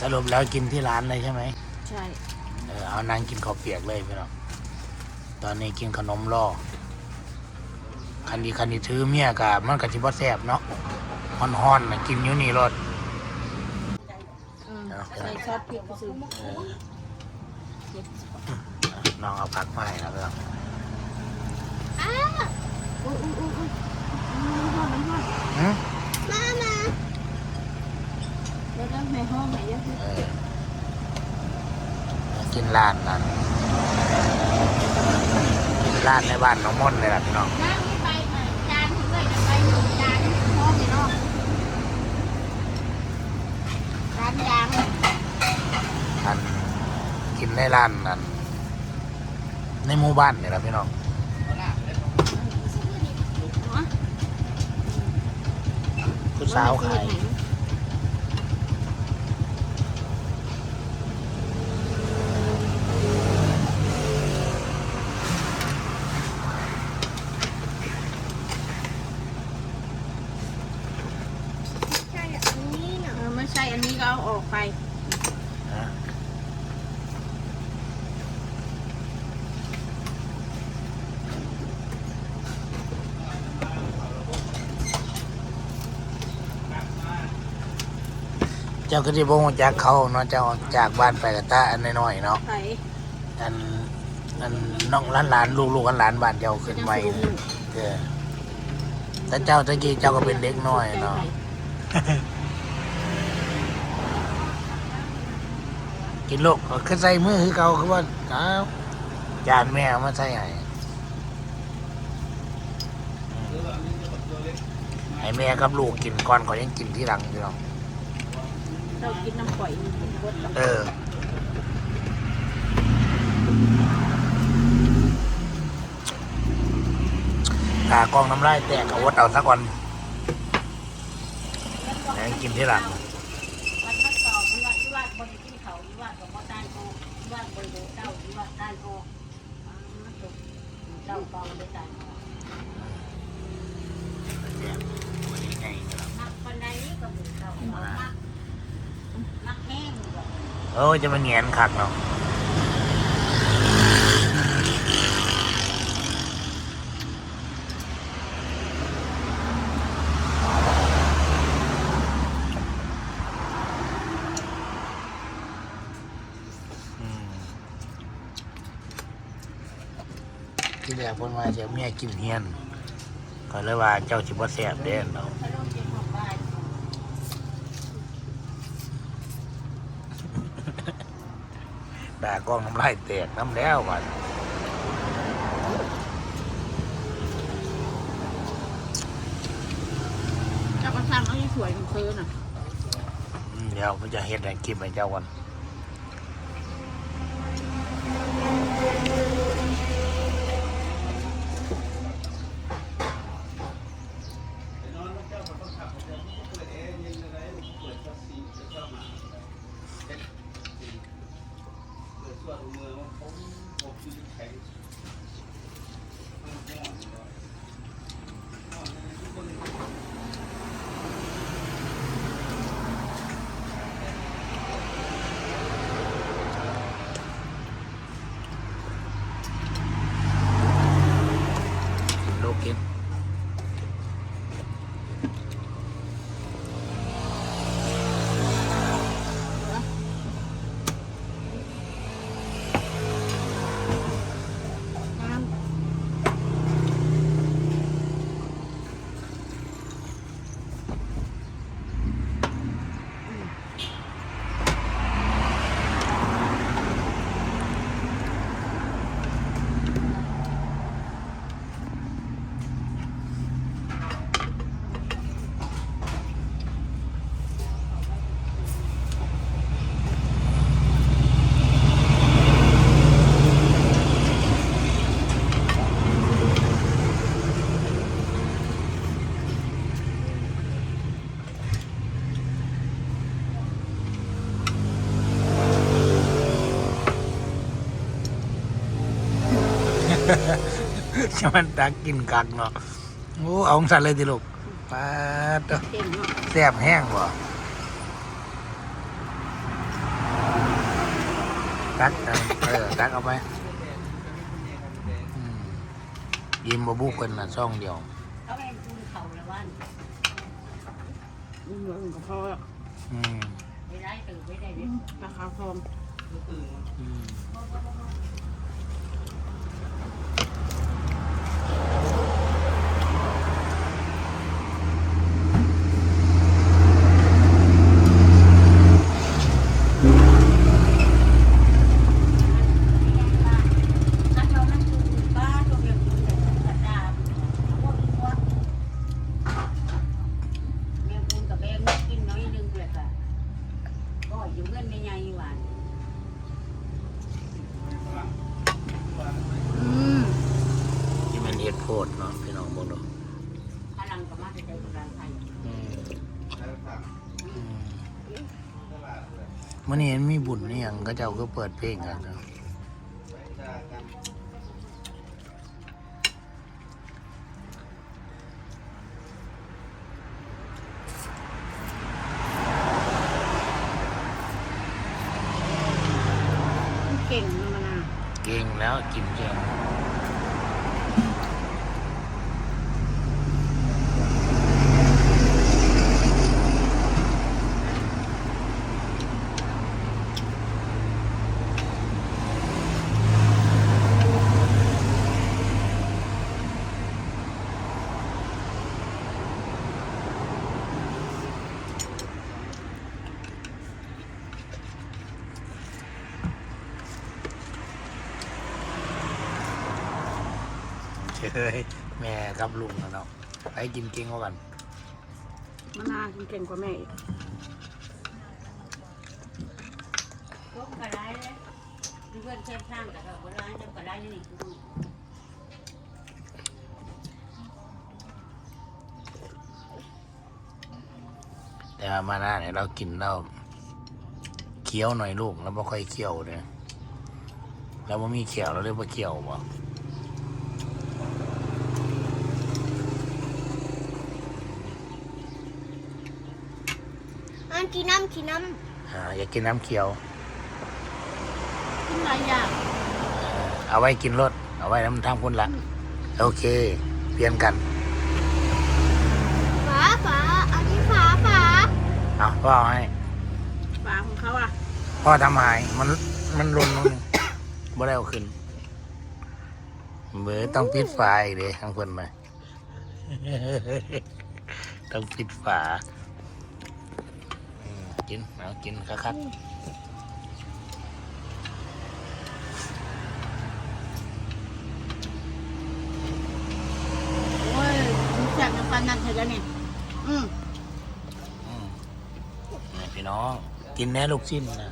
สรุปแล้วกินที่ร้านเลยใช่ไหมใช่เออเอานางกินข้าวเปียกเลยพี่น้องตอนนี้กินขนมล่อคันนี้คันนี้ถือเมียกะมันกะทิบ่แซ่บเนาะฮ้อนๆน่ะกินอยู่นี่รถอืมใส่ซอสพริกไปซื้อเออน้องเอาผักมาให้นะพี่น้องอุ้ยอุ้ยอุ้ยอุ้ยมันหอมมันหอมหืมมามา แล้วก็ในห้องไหนเยอะเออกินร้านนั้นกินร้านในบ้านน้องม่อนเลยล่ะพี่น้องน้ำนี่ไปเอ่อจานถึงเลยจะไปหนึ่งจานห้องนี่เนาะร้านยางอันกินในร้านนั้นในหมู่บ้านนี่ล่ะพี่น้องผู้สาวขาย ใช่อันนี้เนาะไม่ใช่อันนี้ก็เอาออกไป นะเจ้าก็ที่บ่งจากเขาเนาะเจ้าออกจากบ้านไปกับตาอันน้อยๆเนาะใส่อันอันน้องหลานๆลูกๆหลานๆบ้านเจ้าขึ้นไปเออแต่เจ้าตะกี้เจ้าก็เป็นเด็กน้อยเนาะกินลูกก็ขึ้นใส่มือคือเก่าคือว่าอ้าวจานแม่เอามาใส่ให้อืมให้แม่กับลูกกินก่อนก่อนยังกินที่หลังอยู่เนาะ เรากินน้ำปล่อยกินบดเออตากล้องน้ำลายแตกเอาวดเอาสักวันแม่งกินที่หลังมันมาสอบมันว่าที่วาดบนกินเขาที่วาดกับพ่อตานโกที่วาดบนโบเจ้าที่วาดตานโกอ่าจบเจ้าตองไปตานโกมักปันใดนี้ก็บุกเก่ามักมักแห้งแบบ โอ้ยจะมาเงียนคักเนาะอืมที่แรกเพิ่นว่าจะเมียกินเฮียนก็เลยว่าเจ้าสิบ่แซ่บเด้เนาะ ถ้าลงเจ็บของบ้าน ด่ากล้องน้ำลายแตกน้ำแล้วว่ะเจ้ากระชังเอาที่สวยของเธอน่ะอืมเดี๋ยวมันจะเฮ็ดให้คลิปให้เจ้าก่อนลูกกินจะ มันตักกินกักเนาะโอ้เอาของสัตว์เลยดิลูกปลาดเต็มเนาะแซ่บแห้งบ่ตักเอาเออตักเอาไปอืมยิ้มบบุกคนน่ะช่องเดียวเขาเองคุณเขาละวันอืมอืมก็พอแล้วอืมไม่ได้ตื่นไม่ได้เลยราคาพร้อมอืม ถ้าเขานั่งดูป้าตัวเดียวกินแต่กระดาษพวกนี้ว่าเมียคุณกับแบงกินน้อยนึงเลยค่ะก็อยู่เงินไม่ใหญ่หวาน อืม ที่มันเฮ็ ดโพดเนาะพี่น้องบอกเนาะพลังก็มาจะใจกำลังไทยอืมอืมมื่อนี้มีบุญนี่ยังก็เจ้าก็เปิดเพลงกันเนาะมันเก่งมันนะเก่งแล้วกินเก่ง เฮ้ยแม่กับลุงนะเนาะไปกินเก่งกว่ากันมันนากินเก่งกว่าแม่อีกพวกกระไรเลยเพื่อนเช่นข้างกับเรากระไรจะกระไรนี่กูแต่ว่ามาหน้าเนี่ยเรากินเราเคี้ยวหน่อยลูกแล้วไม่ค่อยเคี้ยวเนี่ยเราไม่มีเคี้ยวเราเรียกว่าเคี้ยวบ่ อันกินน้ำกินน้อ่าอยากกินน้ำเคี้ยว กินหลายอย่างเอาไว้กินรสเอาไว้น้ำทางพุ่นละโอเค เปลี่ยนกันำฝาฝาอันนี้ฝาฝาเอาพ่อเอาให้ ปลาของเขาอะพ่อทำหายมันมันรุนลงนี่บ่ได้เอาขึ้นเบอต้องปิดไฟเด้ข้างเพิ่นมา ต้องปิดฝาอืม กินเอากินคักโอ้ยมันแซ่บน้ำปลานั่นเสร็จแล้วเนี่ยอืมๆอืมนี่พี่น้อง กินแน่ลูกสิ้นนะ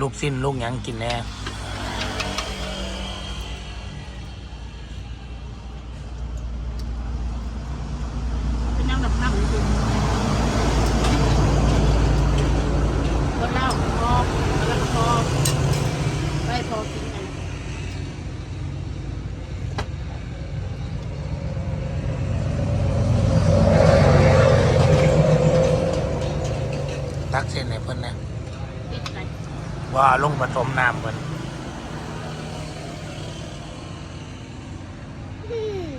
ลูกสิ้นลูกหยังกินแน่เป็นน้ำแบบน้ำจริงคนเล่าพอแล้วก็พอ ไปพอกินกันตักเส้นให้เพิ่นนะติดกันว่าลงผสมน้ำเพิ่นอืม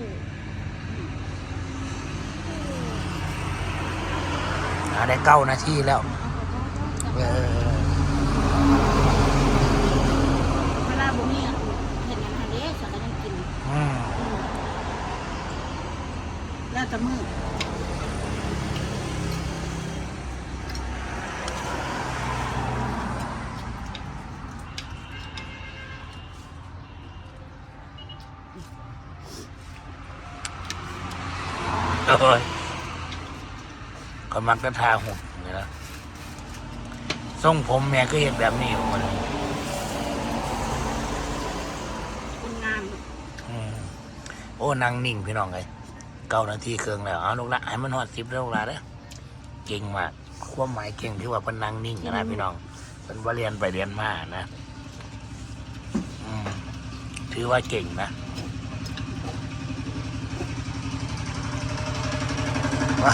หาได้เก้านาทีแล้วเออ เวลาบ่มีอะเห็นอย่างนั้นเด้สักยังกิน อืม แล้วแต่มือโอ้ยก็มักจะทาหุ่นนี่นะทรงผมแม่ก็เห็นแบบนี้อยู่หมดเลยคนงามอืมโอ้นางนิ่งพี่น้องเลย เก้านาทีเครื่องแล้วเอาลูกละให้มันหอดสิบแล้วลูกละเด้อเก่งมากความหมายเก่งที่ว่าเป็นนางนิ่งนะพี่น้องเป็นว่าเรียนไปเรียนมานะถือว่าเก่งนะว่า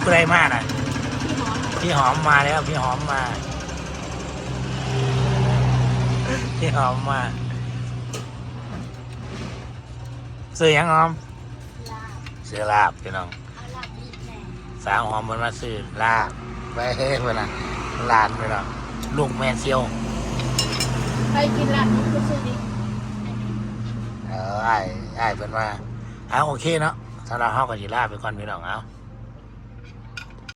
ผู้ใดมากนะพี่หอมมาแล้วพี่หอมมาพี่หอมมาซื้อยังหอม ซื้อลาบพี่น้องเอาลาบอีกแน่สาวหอมมันมาซื้อลาบไปเฮ้ยเพื่อนนะลานพี่น้องลูกแม่เซียวใครกินละนี่ก็ซื้อดิเออไอ้ไอ้ายเพิ่นว่าเอาโอเคเนาะสำหรับเฮาก็สิลาไปก่อนพี่น้องเอา